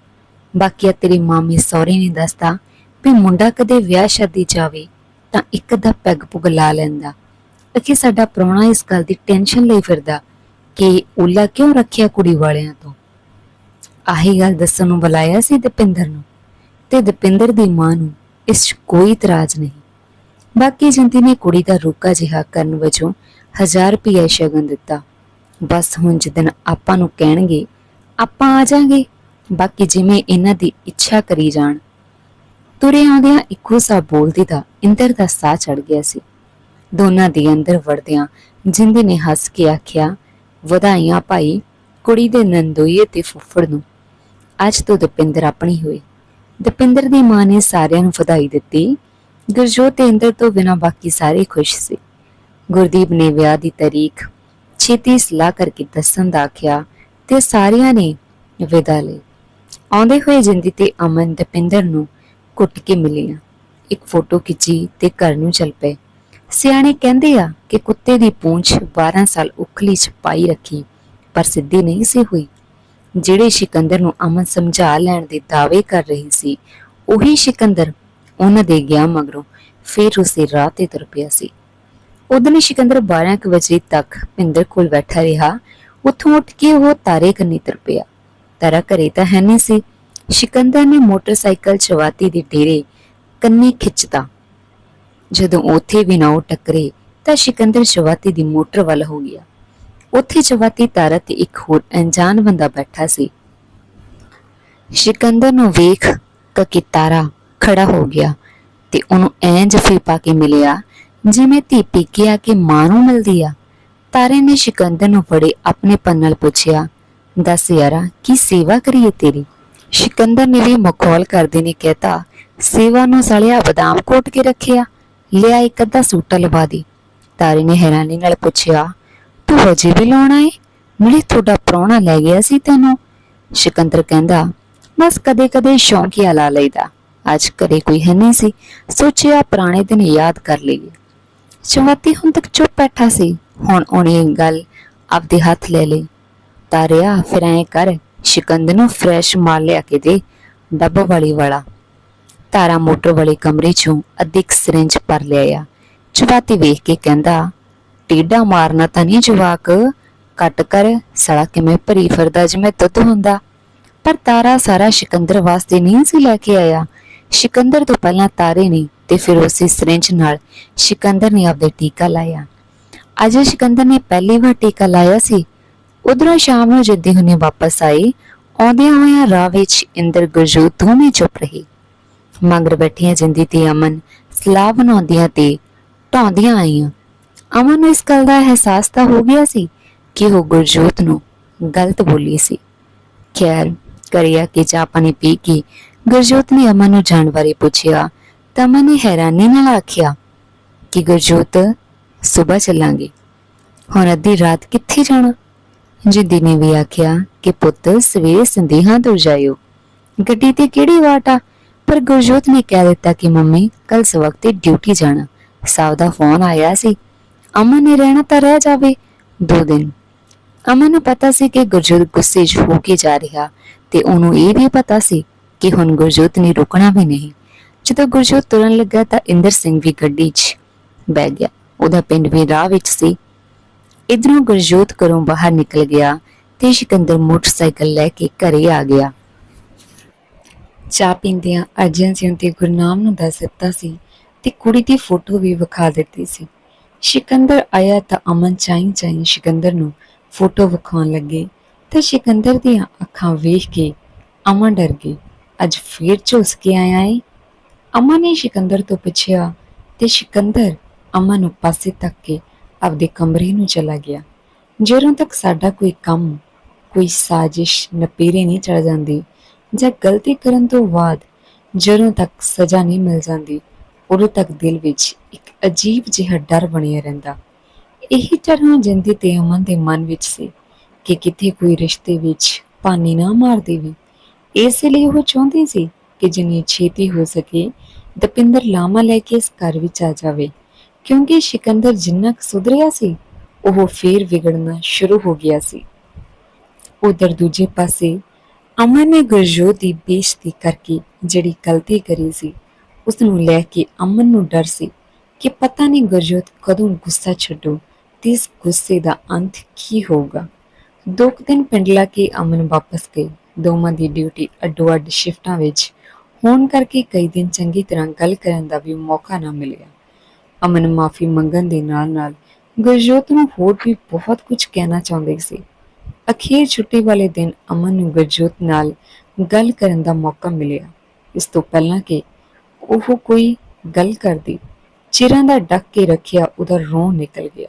ਬਾਕੀ ਆ ਤੇਰੀ ਮਾਮੀ ਸਹੁਰੇ ਨੇ ਦੱਸਦਾ ਵੀ ਮੁੰਡਾ ਕਦੇ ਵਿਆਹ ਸ਼ਾਦੀ ਜਾਵੇ ਤਾਂ ਇੱਕ ਅੱਧਾ ਪੈਗ ਪੁਗ ਲਾ ਲੈਂਦਾ। ਅਕੇ ਸਾਡਾ ਪ੍ਰਾਹੁਣਾ ਇਸ ਗੱਲ ਦੀ ਟੈਨਸ਼ਨ ਲਈ ਫਿਰਦਾ ਕਿ ਉਲਾ ਕਿਉਂ ਰੱਖਿਆ ਕੁੜੀ ਵਾਲਿਆਂ ਤੋਂ? ਆਹੀ ਗੱਲ ਦੱਸਣ ਨੂੰ ਬੁਲਾਇਆ ਸੀ ਦਪਿੰਦਰ ਨੂੰ, ਤੇ ਦਪਿੰਦਰ ਦੀ ਮਾਂ ਨੂੰ ਇਸ ਕੋਈ ਇਤਰਾਜ਼ ਨਹੀਂ। ਬਾਕੀ ਜੰਤੀ ਨੇ ਕੁੜੀ ਦਾ ਰੋਕਾ ਜਿਹਾ ਕਰਨ ਵਜੋਂ 1000 ਰੁਪਏ ਸ਼ਗਨ ਦਿੱਤਾ। ਬਸ ਹੁਣ ਜਿੱਦਣ ਆਪਾਂ ਨੂੰ ਕਹਿਣਗੇ, ਆਪਾਂ ਆ ਜਾਾਂਗੇ। ਬਾਕੀ ਜਿਵੇਂ ਇਹਨਾਂ ਦੀ ਇੱਛਾ ਕਰੀ ਜਾਣ। ਤੁਰੇ ਆਉਂਦਿਆਂ ਇੱਕੋ ਸਾ ਬੋਲਦੀ ਦਾ ਇੰਦਰ ਦਾ ਸਾਹ ਚੜ ਗਿਆ ਸੀ। ਦੋਨਾਂ ਦੇ ਅੰਦਰ ਵੜਦਿਆਂ ਜਿੰਦੀ ਨੇ ਹੱਸ ਕੇ ਆਖਿਆ ਵਧਾਈਆਂ ਭਾਈ ਕੁੜੀ ਦੇ ਨੰਦੋਈਏ ਤੇ ਫੁੱਫੜ ਨੂੰ। ਅੱਜ ਤੋਂ ਦਪਿੰਦਰ ਆਪਣੀ ਹੋਈ। ਦਪਿੰਦਰ ਦੀ ਮਾਂ ਨੇ ਸਾਰਿਆਂ ਨੂੰ ਵਧਾਈ ਦਿੱਤੀ। ਗੁਰਜੋਤ ਤੇ ਇੰਦਰ ਤੋਂ ਬਿਨਾਂ ਬਾਕੀ ਸਾਰੇ ਖੁਸ਼ ਸੀ। ਗੁਰਦੀਪ ਨੇ ਵਿਆਹ ਦੀ ਤਾਰੀਖ ਛੇਤੀ ਸਲਾਹ ਕਰਕੇ ਦੱਸਣ ਦਾ ਆਖਿਆ ਤੇ ਸਾਰਿਆਂ ਨੇ ਵਿਦਾ ਲਈ ਆਉਂਦੇ ਹੋਏ ਜਿੰਦੀ ਤੇ ਅਮਨ, ਦਪਿੰਦਰ ਨੂੰ ਕੁੱਟ ਕੇ ਮਿਲੀਆਂ। ਇੱਕ ਫੋਟੋ ਖਿੱਚੀ ਤੇ ਘਰ ਨੂੰ ਚੱਲ ਪਏ। ਸਿਆਣੇ ਕਹਿੰਦੇ ਆ ਕਿ ਕੁੱਤੇ ਦੀ ਪੂੰਛ 12 ਸਾਲ ਉਖਲੀ ਚ ਪਾਈ ਰੱਖੀ, ਪਰ ਸਿੱਧੀ ਨਹੀਂ ਸੀ ਹੋਈ। ਜਿਹੜੇ ਸਿਕੰਦਰ ਨੂੰ ਅਮਨ ਸਮਝਾ ਲੈਣ ਦੇ ਦਾਅਵੇ ਕਰ ਰਹੀ ਸੀ, ਉਹੀ ਸਿਕੰਦਰ ਉਹਨਾਂ ਦੇ ਗਿਆ ਮਗਰੋਂ ਫਿਰ ਉਸੇ ਰਾਹ ਤੇ ਤੁਰ ਪਿਆ ਸੀ। ਉਦੋਂ ਸਿਕੰਦਰ 12 ਕੁ ਵਜੇ ਤੱਕ ਪਿੰਦਰ ਕੋਲ ਬੈਠਾ ਰਿਹਾ, ਉੱਥੋਂ ਉੱਠ ਕੇ ਉਹ ਤਾਰੇ ਕੰਨੀ ਤੁਰ ਪਿਆ। ਤਾਰਾ ਘਰੇ ਤਾਂ ਹੈ ਨਹੀਂ ਸੀ, ਸਿਕੰਦਰ ਨੇ ਮੋਟਰਸਾਈਕਲ ਚਵਾਤੀ ਦੇ ਡੇਰੇ ਕੰਨੀ ਖਿੱਚਤਾ। ਜਦੋਂ ਉੱਥੇ ਵੀ ਟੱਕਰੇ, ਤਾਂ ਸਿਕੰਦਰ ਚਵਾਤੀ ਦੀ ਮੋਟਰ ਵੱਲ ਹੋ ਗਿਆ। ਉੱਥੇ ਚਵਾਤੀ ਤਾਰਾ ਤੇ ਇੱਕ ਹੋਰ ਅਣਜਾਣ ਬੰਦਾ ਬੈਠਾ ਸੀ। ਸਿਕੰਦਰ ਨੂੰ ਵੇਖ ਕਿ ਤਾਰਾ ਖੜਾ ਹੋ ਗਿਆ ਤੇ ਉਹਨੂੰ ਐਂ ਜਫੀ ਪਾ ਕੇ ਮਿਲਿਆ, ਜਿਵੇਂ ਧੀ ਪੀਕੇ ਆ ਕੇ ਮਾਂ ਨੂੰ ਮਿਲਦੀ ਆ। ਤਾਰੇ ਨੇ ਸਿਕੰਦਰ ਨੂੰ ਫੜੇ ਆਪਣੇ ਪਨ ਨਾਲ ਪੁੱਛਿਆ, ਦੱਸ ਯਾਰਾ, ਕੀ ਸੇਵਾ ਕਰੀਏ ਤੇਰੀ? ਸਿਕੰਦਰ ਨੇ ਵੀ ਮਖੌਲ ਕਰਦੇ ਨੇ ਕਹਿਤਾ, ਸੇਵਾ ਨੂੰ ਸਲਿਆ ਬਦਾਮ ਕੋਟ ਕੇ ਰੱਖਿਆ। ਲਿਆ ਇੱਕ ਅੱਧਾ ਸੂਟਾ ਲਵਾ ਦੀ। ਤਾਰੀ ਨੇ ਹੈਰਾਨੀ ਨਾਲ ਪੁੱਛਿਆ, ਤੂੰ ਹਜੇ ਵੀ ਲਾਉਣਾ ਏ? ਮਿਲੀ ਤੁਹਾਡਾ ਪ੍ਰਾਹੁਣਾ ਲੈ ਗਿਆ ਸੀ ਤੈਨੂੰ? ਸਿਕੰਦਰ ਕਹਿੰਦਾ, ਬਸ ਕਦੇ-ਕਦੇ ਸ਼ੌਂਕੀਆ ਲਾ ਲਈਦਾ। ਅੱਜ ਕਦੇ ਕੋਈ ਹੈ ਨਹੀਂ ਸੀ। ਸੋਚਿਆ ਪੁਰਾਣੇ ਦਿਨ ਯਾਦ ਕਰ ਲਈਏ। ਚਵਾਤੀ ਹੁਣ ਤੱਕ ਚੁੱਪ ਬੈਠਾ ਸੀ। ਹੁਣ ਉਹਨੇ ਗੱਲ ਆਪਦੇ ਹੱਥ ਲੈ ਲਈ। ਤਾਰਿਆ, ਫਿਰ ਐ ਕਰ ਸ਼ਿਕੰਦ ਨੂੰ ਫਰੈਸ਼ ਮਾਲ ਲਿਆ ਕੇ ਦੇ, ਡੱਬ ਵਾਲੀ ਵਾਲਾ। ਤਾਰਾ ਮੋਟਰ ਵਾਲੇ ਕਮਰੇ ਚੋਂ ਅੱਧੀ ਕੁ ਸਿਰਿੰਜ ਪਰ ਲਿਆਇਆ। ਚਵਾਤੀ ਵੇਖ ਕੇ ਕਹਿੰਦਾ, ਟੇਡਾ ਮਾਰਨਾ ਤਾਂ ਨਹੀਂ ਜਵਾਕ। ਕੱਟ ਕਰ ਸੜਾ ਕਿਵੇਂ ਭਰੀ ਫਿਰਦਾ ਜਿਵੇਂ ਦੁੱਧ ਹੁੰਦਾ? ਪਰ ਤਾਰਾ ਸਾਰਾ ਸਿਕੰਦਰ ਵਾਸਤੇ ਨਹੀਂ ਸੀ ਲੈ ਕੇ ਆਇਆ। ਸਿਕੰਦਰ ਤੋਂ ਪਹਿਲਾਂ ਤਾਰੇ ਨੇ ਤੇ ਫਿਰ ਉਸੇ ਸਿਰਿੰਜ ਨਾਲ ਸਿਕੰਦਰ ਨੇ ਆਪਦੇ ਟੀਕਾ ਲਾਇਆ। ਅੱਜ ਸਿਕੰਦਰ ਨੇ ਪਹਿਲੀ ਵਾਰ ਟੀਕਾ ਲਾਇਆ ਸੀ। ਉਧਰੋਂ ਸ਼ਾਮ ਨੂੰ ਜਿੱਦੀ ਹੁਣੇ ਵਾਪਸ ਆਈ ਆਉਂਦਿਆਂ ਹੋਇਆਂ ਰਾਹ ਵਿੱਚ ਇੰਦਰ ਗੁਰਜੋਤ ਦੋਵੇਂ ਚੁੱਪ ਰਹੀ। ਮਗਰ ਬੈਠੀਆਂ ਜਿੰਦੀ ਤੇ ਅਮਨ, ਸਲਾਹ ਬਣਾਉਂਦੀਆਂ ਤੇ ਢਾਉਂਦੀਆਂ ਆਈਆਂ। ਅਮਨ ਨੂੰ ਇਸ ਗੱਲ ਦਾ ਅਹਿਸਾਸ ਤਾਂ ਹੋ ਗਿਆ ਸੀ ਕਿ ਉਹ ਗੁਰਜੋਤ ਨੂੰ ਗਲਤ ਬੋਲੀ ਸੀ। ਖੈਰ ਘਰੇ ਆ ਕੇ ਚਾਹ ਪਾਣੀ ਪੀ ਕੇ? ਗੁਰਜੋਤ ਨੇ ਅਮਨ ਨੂੰ ਜਾਣ ਬਾਰੇ ਪੁੱਛਿਆ ਤਾਂ ਅਮਨ ਨੇ ਹੈਰਾਨੀ ਨਾਲ ਆਖਿਆ ਕਿ ਗੁਰਜੋਤ ਸਵੇਰ ਚੱਲਾਂਗੇ। ਹੁਣ ਅੱਧੀ ਰਾਤ ਕਿੱਥੇ ਜਾਣਾ? ਜਿੱਦੀ ਨੇ ਵੀ ਆਖਿਆ ਕਿ ਪੁੱਤ ਸਵੇਰੇ ਸੰਦੇਹਾਂ ਤੋਂ ਜਾਇਓ। ਗੱਡੀ ਤੇ ਕਿਹੜੀ ਵਾਟ ਆ? ਪਰ ਗੁਰਜੋਤ ਨੇ ਕਹਿ ਦਿੱਤਾ ਕਿ ਮੰਮੀ ਕੱਲ ਸਵਖਤੇ ਡਿਊਟੀ ਜਾਣਾ। ਸਾਹ ਦਾ ਫੋਨ ਆਇਆ ਸੀ। ਅਮਨ ਨੇ ਰਹਿਣਾ ਤਾਂ ਰਹਿ ਜਾਵੇ। ਦੋ ਦਿਨ। ਅਮਨ ਨੂੰ ਪਤਾ ਸੀ ਕਿ ਗੁਰਜੋਤ ਗੁੱਸੇ 'ਚ ਹੋ ਕੇ ਜਾ ਰਿਹਾ ਤੇ ਉਹਨੂੰ ਇਹ ਵੀ ਪਤਾ ਸੀ ਕਿ ਹੁਣ ਗੁਰਜੋਤ ਨੇ ਰੁਕਣਾ ਵੀ ਨਹੀਂ। ਜਦੋਂ ਗੁਰਜੋਤ ਤੁਰਨ ਲੱਗਾ ਤਾਂ ਇੰਦਰ ਸਿੰਘ ਵੀ ਗੱਡੀ 'ਚ ਬਹਿ ਗਿਆ। ਉਹਦਾ ਪਿੰਡ ਵੀ ਰਾਹ ਵਿੱਚ ਸੀ। ਇਧਰੋਂ ਗੁਰਜੋਤ ਘਰੋਂ ਬਾਹਰ ਨਿਕਲ ਗਿਆ ਤੇ ਸਿਕੰਦਰ ਮੋਟਰਸਾਈਕਲ ਲੈ ਕੇ ਘਰੇ ਆ ਗਿਆ। ਚਾਹ ਪੀਂਦਿਆਂ ਅਰਜਨ ਸਿੰਘ ਤੇ ਗੁਰਨਾਮ ਨੂੰ ਦੱਸ ਦਿੱਤਾ ਸੀ ਤੇ ਕੁੜੀ ਦੀ ਫੋਟੋ ਵੀ ਵਿਖਾ ਦਿੱਤੀ ਸੀ। ਸਿਕੰਦਰ ਆਇਆ ਤਾਂ ਅਮਨ ਚਾਈ ਚਾਈ ਸਿਕੰਦਰ ਨੂੰ ਫੋਟੋ ਵਿਖਾਉਣ ਲੱਗੇ ਤੇ ਸਿਕੰਦਰ ਦੀਆਂ ਅੱਖਾਂ ਵੇਖ ਕੇ ਅਮਨ ਡਰ ਗਈ। ਅੱਜ ਫੇਰ ਝੁਲਸ ਕੇ ਆਇਆ ਏ? ਅਮਨ ਨੇ ਸਿਕੰਦਰ ਤੋਂ ਪੁੱਛਿਆ ਤੇ ਸਿਕੰਦਰ ਅਮਨ ਨੂੰ ਪਾਸੇ ਤੱਕ ਕੇ ਆਪਦੇ ਕਮਰੇ ਨੂੰ ਚਲਾ ਗਿਆ। ਜਦੋਂ ਤੱਕ ਸਾਡਾ ਕੋਈ ਕੰਮ, ਕੋਈ ਸਾਜ਼ਿਸ਼, ਨਪੀਰੇ ਨਹੀਂ ਚੜ ਜਾਂਦੀ ਜਾਂ ਗਲਤੀ ਕਰਨ ਤੋਂ ਬਾਅਦ ਜਦੋਂ ਤੱਕ ਸਜ਼ਾ ਨਹੀਂ ਮਿਲ ਜਾਂਦੀ, ਉਦੋਂ ਤੱਕ ਦਿਲ ਵਿੱਚ ਇੱਕ ਅਜੀਬ ਜਿਹਾ ਡਰ ਬਣਿਆ ਰਹਿੰਦਾ। ਇਹੀ ਤਰ੍ਹਾਂ ਜਿੰਦੀ ਤੇ ਅਮਨ ਦੇ ਮਨ ਵਿੱਚ ਸੀ ਕਿ ਕਿਤੇ ਕੋਈ ਰਿਸ਼ਤੇ ਵਿੱਚ ਪਾਣੀ ਨਾ ਮਾਰ ਦੇਵੇ। ਇਸ ਲਈ ਉਹ ਚਾਹੁੰਦੀ ਸੀ ਕਿ ਜਿੰਨੀ ਛੇਤੀ ਹੋ ਸਕੇ ਦਪਿੰਦਰ ਲਾਮਾ ਲੈ ਕੇ ਇਸ ਘਰ ਵਿੱਚ ਆ ਜਾਵੇ, ਕਿਉਂਕਿ ਸਿਕੰਦਰ ਜਿੰਨਾ ਕੁ ਸੁਧਰਿਆ ਸੀ, ਉਹ ਫੇਰ ਵਿਗੜਨਾ ਸ਼ੁਰੂ ਹੋ ਗਿਆ ਸੀ। ਉਧਰ ਦੂਜੇ ਪਾਸੇ ਅਮਨ ਨੇ ਗੁਰਜੋਤ ਦੀ ਬੇਇੱਜ਼ਤੀ ਕਰਕੇ ਜਿਹੜੀ ਗਲਤੀ ਕਰੀ ਸੀ ਉਸ ਨੂੰ ਲੈ ਕੇ ਅਮਨ ਨੂੰ ਡਰ ਸੀ ਕਿ ਪਤਾ ਨਹੀਂ ਗੁਰਜੋਤ ਕਦੋਂ ਗੁੱਸਾ ਛੱਡੋ ਤੇ ਇਸ ਗੁੱਸੇ ਦਾ ਅੰਤ ਕੀ ਹੋਊਗਾ। ਦੋ ਕੁ ਦਿਨ ਪਿੰਡ ਲਾ ਕੇ ਅਮਨ ਵਾਪਸ ਗਈ। ਦੋਵਾਂ ਦੀ ਡਿਊਟੀ ਅੱਡੋ ਅੱਡ ਸ਼ਿਫਟਾਂ ਵਿੱਚ ਹੋਣ ਕਰਕੇ ਕਈ ਦਿਨ ਚੰਗੀ ਤਰ੍ਹਾਂ ਗੱਲ ਕਰਨ ਦਾ ਵੀ ਮੌਕਾ ਨਾ ਮਿਲਿਆ। ਅਮਨ ਮਾਫੀ ਮੰਗਣ ਦੇ ਨਾਲ ਨਾਲ ਗੁਰਜੋਤ ਨੂੰ ਹੋਰ ਵੀ ਬਹੁਤ ਕੁਝ ਕਹਿਣਾ ਚਾਹੁੰਦੀ ਸੀ। ਅਖੀਰ ਛੁੱਟੀ ਵਾਲੇ ਦਿਨ ਅਮਨ ਨੂੰ ਗੁਰਜੋਤ ਨਾਲ ਗੱਲ ਕਰਨ ਦਾ ਮੌਕਾ ਮਿਲਿਆ। ਇਸ ਤੋਂ ਪਹਿਲਾਂ ਕਿ ਉਹ ਕੋਈ ਗੱਲ ਕਰਦੀ, ਚਿਰਾਂ ਦਾ ਡੱਕ ਕੇ ਰੱਖਿਆ ਉਹਦਾ ਰੋਹ ਨਿਕਲ ਗਿਆ।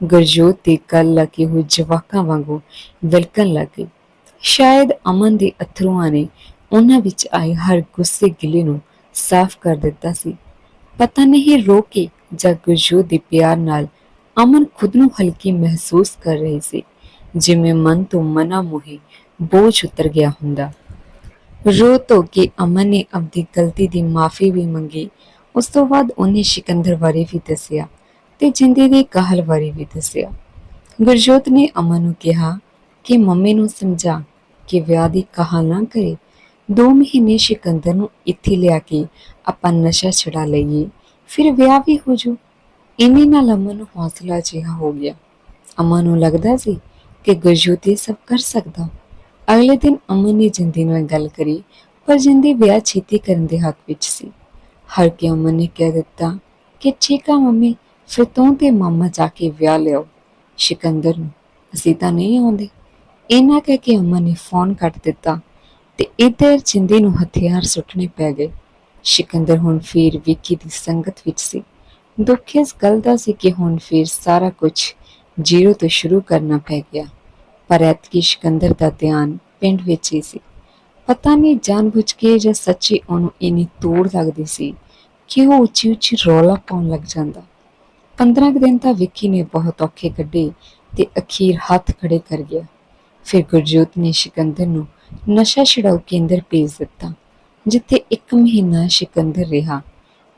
ਗੁਰਜੋਤ ਦੀ ਗੱਲ ਲੱਗੀ ਹੋਈ ਜਵਾਕਾਂ ਵਾਂਗੂ ਵਿਲਕਣ ਲੱਗ ਗਈ। ਸ਼ਾਇਦ ਅਮਨ ਦੇ ਅਥਰੂਆਂ ਨੇ ਉਹਨਾਂ ਵਿੱਚ ਆਏ ਹਰ ਗੁੱਸੇ ਗਿਲੇ ਨੂੰ ਸਾਫ਼ ਕਰ ਦਿੱਤਾ ਸੀ। ਪਤਾ ਨਹੀਂ ਰੋ ਕੇ ਜਾਂ ਗੁਰਜੋਤ ਦੇ ਪਿਆਰ ਨਾਲ ਅਮਨ ਖੁਦ ਨੂੰ ਹਲਕੀ ਮਹਿਸੂਸ ਕਰ ਰਹੀ ਸੀ। ਜਿਵੇਂ ਮਨ ਤੋਂ ਮਨਾ ਮੋਹੇ ਬੋਝ ਉਤਰ ਗਿਆ ਹੁੰਦਾ। ਰੋ ਧੋ ਕੇ ਅਮਨ ਨੇ ਆਪਣੀ ਗਲਤੀ ਦੀ ਮਾਫੀ ਵੀ ਮੰਗੀ। ਉਸ ਤੋਂ ਬਾਅਦ ਉਹਨੇ ਸਿਕੰਦਰ ਬਾਰੇ ਵੀ ਦੱਸਿਆ ਤੇ ਜਿੰਦੀ ਦੇ ਕਾਹਲ ਬਾਰੇ ਵੀ ਦੱਸਿਆ। ਗੁਰਜੋਤ ਨੇ ਅਮਨ ਨੂੰ ਕਿਹਾ ਕਿ ਮੰਮੀ ਨੂੰ ਸਮਝਾ ਕਿ ਵਿਆਹ ਦੀ ਕਹਾ ਨਾ ਕਰੇ। ਦੋ ਮਹੀਨੇ ਸਿਕੰਦਰ ਨੂੰ ਇੱਥੇ ਲਿਆ ਕੇ ਆਪਾਂ ਨਸ਼ਾ ਛੁਡਾ ਲਈਏ, ਫਿਰ ਵਿਆਹ ਵੀ ਹੋ ਜੂ ਇੰਨੇ ਨਾਲ ਅਮਨ ਨੂੰ ਹੌਸਲਾ ਜਿਹਾ ਹੋ ਗਿਆ। ਅਮਨ ਨੂੰ ਲੱਗਦਾ ਸੀ ਕਿ ਗੁਰਜੋਤ ਇਹ ਸਭ ਕਰ ਸਕਦਾ। ਅਗਲੇ ਦਿਨ ਅਮਨ ਨੇ ਜਿੰਦੀ ਨਾਲ ਗੱਲ ਕਰੀ, ਪਰ ਜਿੰਦੀ ਵਿਆਹ ਛੇਤੀ ਕਰਨ ਦੇ ਹੱਕ ਵਿੱਚ ਸੀ। ਹਰ ਕੇ ਅਮਨ ਨੇ ਕਹਿ ਦਿੱਤਾ ਕਿ ਠੀਕ ਆ ਮੰਮੀ, ਫਿਰ ਤੂੰ ਤੇ ਮਾਮਾ ਜਾ ਕੇ ਵਿਆਹ ਲਿਓ ਸਿਕੰਦਰ ਨੂੰ, ਅਸੀਂ ਤਾਂ ਨਹੀਂ ਆਉਂਦੇ। ਇਹਨਾਂ ਕਹਿ ਕੇ ਅਮਨ ਨੇ ਫੋਨ ਕੱਟ ਦਿੱਤਾ ਤੇ ਇਧਰ ਜਿੰਦੀ ਨੂੰ ਹਥਿਆਰ ਸੁੱਟਣੇ ਪੈ ਗਏ। ਸਿਕੰਦਰ ਹੁਣ ਫੇਰ ਵਿੱਕੀ ਦੀ ਸੰਗਤ ਵਿੱਚ ਸੀ। ਦੁੱਖ ਇਸ ਗੱਲ ਦਾ ਸੀ ਕਿ ਹੁਣ ਫੇਰ ਸਾਰਾ ਕੁਝ ਜ਼ੀਰੋ ਤੋਂ ਸ਼ੁਰੂ ਕਰਨਾ ਪੈ ਗਿਆ। ਪਰ ਐਤਕੀ ਸਿਕੰਦਰ ਦਾ ਧਿਆਨ ਪਿੰਡ ਵਿੱਚ ਹੀ ਸੀ। ਪਤਾ ਨਹੀਂ ਜਾਣਬੁੱਝ ਕੇ ਜਾਂ ਸੱਚੀ ਉਹਨੂੰ ਇਨੀ ਤੋੜ ਲੱਗਦੀ ਸੀ ਕਿ ਉਹ ਉੱਚੀ ਉੱਚੀ ਰੌਲਾ ਪਾਉਣ ਲੱਗ ਜਾਂਦਾ। 15 ਕੁ ਦਿਨ ਤਾਂ ਵਿੱਕੀ ਨੇ ਬਹੁਤ ਔਖੇ ਕੱਢੇ ਤੇ ਅਖੀਰ ਹੱਥ ਖੜੇ ਕਰ ਗਿਆ। ਫਿਰ ਗੁਰਜੋਤ ਨੇ ਸਿਕੰਦਰ ਨੂੰ ਨਸ਼ਾ ਛਡਾਊ ਕੇਂਦਰ ਭੇਜ ਦਿੱਤਾ, ਜਿੱਥੇ ਇੱਕ ਮਹੀਨਾ ਸਿਕੰਦਰ ਰਿਹਾ।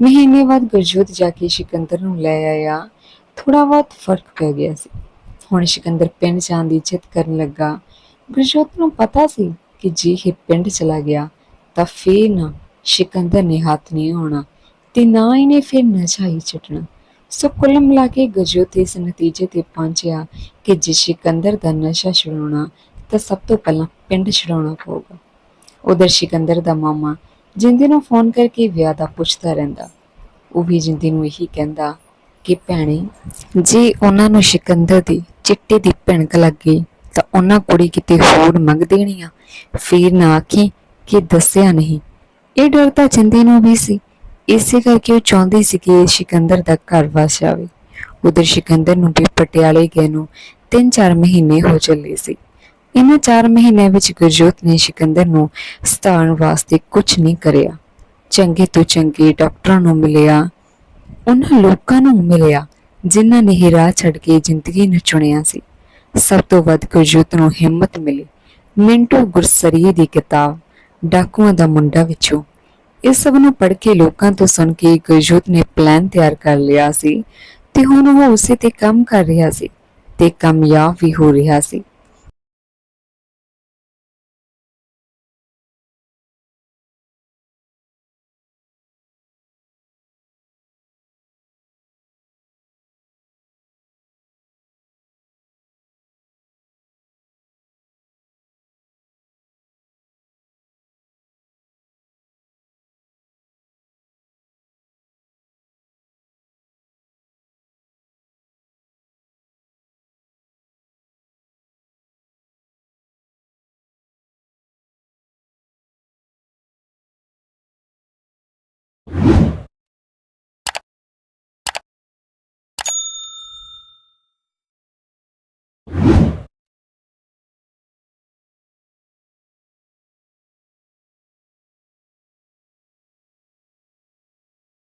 ਮਹੀਨੇ ਬਾਅਦ ਗੁਰਜੋਤ ਜਾ ਕੇ ਸਿਕੰਦਰ ਨੂੰ ਲੈ ਆਇਆ ਥੋੜਾ ਬਹੁਤ ਫ਼ਰਕ ਪੈ ਗਿਆ ਸੀ। ਹੁਣ ਸਿਕੰਦਰ ਪਿੰਡ ਜਾਣ ਦੀ ਇੱਛਤ ਕਰਨ ਲੱਗਾ। ਗੁਰਜੋਤ ਨੂੰ ਪਤਾ ਸੀ ਕਿ ਜੇ ਇਹ ਪਿੰਡ ਚਲਾ ਗਿਆ, ਤਾਂ ਫੇਰ ਨਾ ਸਿਕੰਦਰ ਨੇ ਹੱਥ ਨਹੀਂ ਆਉਣਾ ਤੇ ਨਾ ਇਹਨੇ ਫਿਰ ਨਸ਼ਾ ਹੀ ਛੱਡਣਾ। ਸੋ ਕੁੱਲ ਮਿਲਾ ਕੇ ਗੁਰਜੋਤ ਇਸ ਨਤੀਜੇ ਤੇ ਪਹੁੰਚਿਆ ਕਿ ਜੇ ਸਿਕੰਦਰ ਦਾ ਨਸ਼ਾ ਛੁਡਾਉਣਾ, ਤਾਂ ਸਭ ਤੋਂ ਪਹਿਲਾਂ ਪਿੰਡ ਛੁਡਾਉਣਾ ਪਊਗਾ। ਉਧਰ ਸਿਕੰਦਰ ਦਾ ਮਾਮਾ ਜਿੰਦੀ ਨੂੰ ਫੋਨ ਕਰਕੇ ਵਿਆਹ ਦਾ ਪੁੱਛਦਾ ਰਹਿੰਦਾ। ਉਹ ਵੀ ਜਿੰਦੀ ਨੂੰ ਇਹੀ ਕਹਿੰਦਾ ਕਿ ਭੈਣੇ। ਜੇ ਉਹਨਾਂ ਨੂੰ ਸਿਕੰਦਰ ਦੀ ਚਿੱਟੇ ਦੀ ਭਿਣਕ ਲੱਗ ਗਈ, ਤਾਂ ਉਹਨਾਂ ਕੁੜੀ ਕਿਤੇ ਹੋਰ ਮੰਗ ਦੇਣੀ ਆ। ਫੇਰ ਨਾ ਆਖੀ ਕਿ ਦੱਸਿਆ ਨਹੀਂ। ਇਹ ਡਰ ਤਾਂ ਜਿੰਦੀ ਨੂੰ ਵੀ ਸੀ। ਇਸੇ ਕਰਕੇ ਉਹ ਚਾਹੁੰਦੀ ਸੀ ਕਿ ਸਿਕੰਦਰ ਦਾ ਘਰ ਵਸ ਜਾਵੇ। ਉਧਰ ਸਿਕੰਦਰ ਨੂੰ ਵੀ ਪਟਿਆਲੇ ਗਏ ਨੂੰ 3-4 ਮਹੀਨੇ ਹੋ ਚੱਲੇ ਸੀ। ਇਹਨਾਂ 4 ਮਹੀਨਿਆਂ ਵਿੱਚ ਗੁਰਜੋਤ ਨੇ ਸਿਕੰਦਰ ਨੂੰ ਸਤਾਉਣ ਵਾਸਤੇ ਕੁਝ ਨਹੀਂ ਕਰਿਆ। ਚੰਗੇ ਤੋਂ ਚੰਗੇ ਡਾਕਟਰਾਂ ਨੂੰ ਮਿਲਿਆ। ਉਹਨਾਂ ਲੋਕਾਂ ਨੂੰ ਮਿਲਿਆ, ਜਿਨ੍ਹਾਂ ਨੇ ਹੀ ਰਾਹ ਛੱਡ ਕੇ ਜ਼ਿੰਦਗੀ ਨੂੰ ਚੁਣਿਆ ਸੀ। ਸਭ ਤੋਂ ਵੱਧ ਗੁਰਜੋਤ ਨੂੰ ਹਿੰਮਤ ਮਿਲੀ। ਮਿੰਟੂ ਗੁਰਸਰੀਏ ਦੀ ਕਿਤਾਬ, ਡਾਕੂਆਂ ਦਾ ਮੁੰਡਾ ਵਿੱਚੋਂ। ਇਸ ਸਭ ਨੂੰ ਪੜ੍ਹ ਕੇ ਲੋਕਾਂ ਤੋਂ ਸੁਣ ਕੇ ਗੁਰਜੋਤ ਨੇ ਪਲਾਨ ਤਿਆਰ ਕਰ ਲਿਆ ਸੀ ਤੇ ਹੁਣ ਉਹ ਉਸੇ ਤੇ ਕੰਮ ਕਰ ਰਿਹਾ ਸੀ ਤੇ ਕਾਮਯਾਬ ਵੀ ਹੋ ਰਿਹਾ ਸੀ।